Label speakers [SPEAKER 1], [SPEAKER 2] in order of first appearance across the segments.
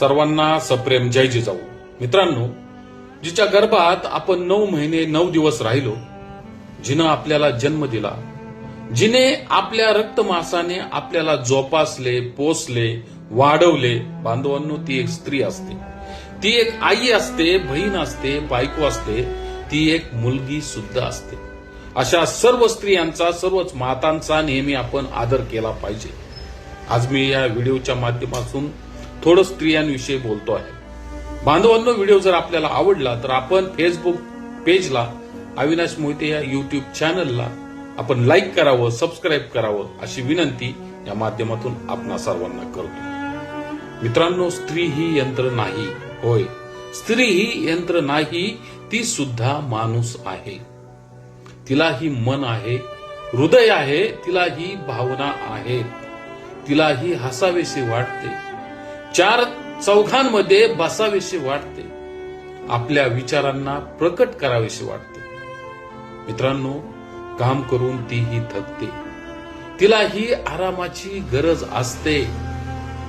[SPEAKER 1] सर्वांना सप्रेम जय जिजाऊ. मित्रांनो जिच्या गर्भात आपण नऊ महिने नऊ दिवस राहिलो जिनं आपल्याला जन्म दिला. जिने आपल्या रक्तमासाने आपल्याला जोपासले पोसले वाढवले. बांधवांनो ती एक स्त्री असते. ती एक आई असते बहीण असते बायको असते. ती एक मुलगी सुद्धा असते. अशा सर्व स्त्रियांचा सर्वच मातांचा नेहमी आपण आदर केला पाहिजे. आज मी या व्हिडिओच्या माध्यमातून थोडं स्त्रियांविषयी बोलतो आहे. बांधवांनो व्हिडिओ जर आपल्याला आवडला तर आपण फेसबुक पेजला अविनाश मोहिते या युट्यूब चॅनलला आपण लाईक करावं सबस्क्राईब करावं अशी विनंती या माध्यमातून आपणा सर्वांना करतो. मित्रांनो स्त्री ही यंत्र नाही. होय. स्त्री ही यंत्र नाही ती सुद्धा माणूस आहे. तिला ही मन आहे हृदय आहे तिला ही भावना आहेत. तिलाही हसावेसे वाटते. चार चौघांमध्ये बसावेशी वाटते. आपल्या विचारांना प्रकट करावेशी वाटते. मित्रांनो काम करून तीही थकते. तिला ही आरामाची गरज असते.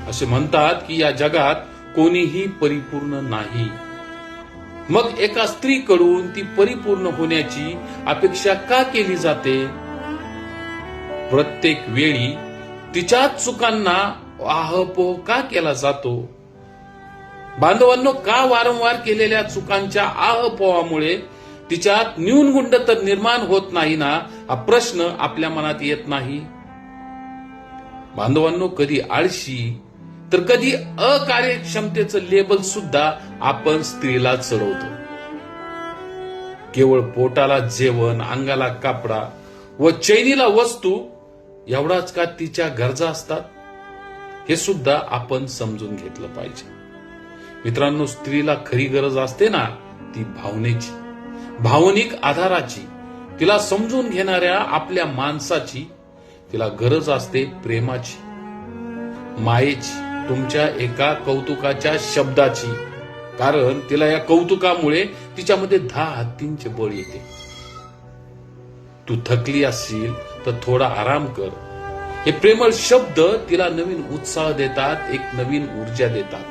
[SPEAKER 1] असे म्हणतात की या जगात कोणीही परिपूर्ण नाही. मग एका स्त्रीकडून ती परिपूर्ण होण्याची अपेक्षा का केली जाते? प्रत्येक वेळी तिच्याच चुकांना आहपोह का केला जातो? बांधवांनो का वारंवार केलेल्या चुकांच्या आहपोहामुळे तिच्यात न्यूनगुंड तर निर्माण होत नाही ना हा प्रश्न आपल्या मनात येत नाही? बांधवांनो कधी आळशी तर कधी अकार्यक्षमतेचं लेबल सुद्धा आपण स्त्रीला चढवतो. केवळ पोटाला जेवण अंगाला कापडा व चैनीला वस्तू एवढाच का तिच्या गरजा असतात? हे सुद्धा आपण समजून घेतलं पाहिजे. मित्रांनो स्त्रीला खरी गरज असते ना ती भावनेची. भावनिक आधाराची. तिला समजून घेणाऱ्या आपल्या माणसाची तिला गरज असते प्रेमाची. मायेची तुमच्या एका कौतुकाच्या शब्दाची. कारण तिला या कौतुकामुळे तिच्यामध्ये दहा हत्तींचे बळ येते. तू थकली असशील तर थोडा आराम कर. हे प्रेमळ शब्द तिला नवीन उत्साह देतात एक नवीन ऊर्जा देतात.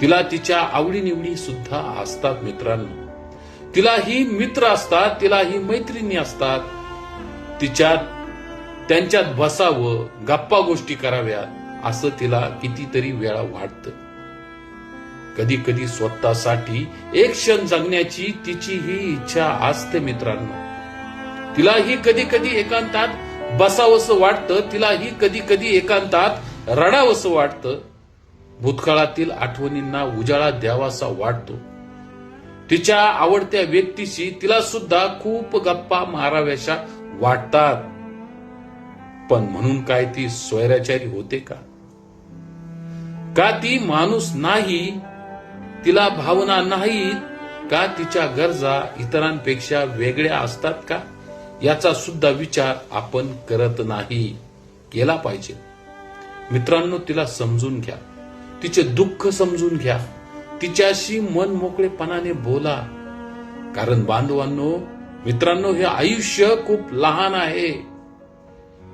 [SPEAKER 1] तिला तिच्या आवडीनिवडी सुद्धा असतात मित्रांनो. तिला ही मित्र असतात तिला ही मैत्रिणी असतात. तिच्यात त्यांच्यात बसावं गप्पा गोष्टी कराव्यात असं तिला कितीतरी वेळा वाटत. कधी कधी स्वतःसाठी एक क्षण जगण्याची तिची ही इच्छा असते मित्रांनो. तिला ही कधी कधी एकांतात बसावंसं वाटतं तिलाही कधी कधी एकांतात रडावंसं वाटतं. भूतकाळातील आठवणींना उजाळा द्यावासा वाटतो. तिच्या आवडत्या व्यक्तीशी तिला सुद्धा खूप गप्पा माराव्याशा वाटतात. पण म्हणून काय ती स्वैराचारी होते का? का ती माणूस नाही तिला भावना नाहीत का तिच्या गरजा इतरांपेक्षा वेगळ्या असतात का? याचा सुद्धा विचार आपण करत नाही. केला पाहिजे. मित्रांनो तिला समजून घ्या. तिचे दुःख समजून घ्या. तिच्याशी मन मोकळेपणाने बोला. कारण बांधवांनो मित्रांनो हे आयुष्य खूप लहान आहे.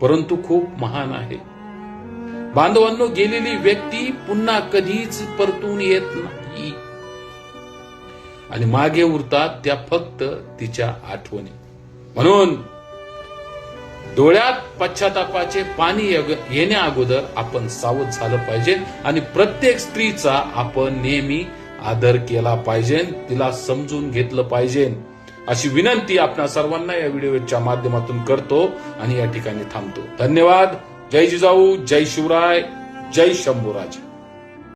[SPEAKER 1] परंतु खूप महान आहे. बांधवांनो गेलेली व्यक्ती पुन्हा कधीच परतून येत नाही. आणि मागे उरतात त्या फक्त तिच्या आठवणी. म्हणून डोळ्यात पश्चातापाचे पाणी येण्या अगोदर आपण सावध झालं पाहिजे आणि प्रत्येक स्त्रीचा आपण नेहमी आदर केला पाहिजे तिला समजून घेतलं पाहिजे. अशी विनंती आपल्या सर्वांना या व्हिडिओच्या माध्यमातून करतो आणि या ठिकाणी थांबतो. धन्यवाद. जय जिजाऊ जय शिवराय जय शंभूराज.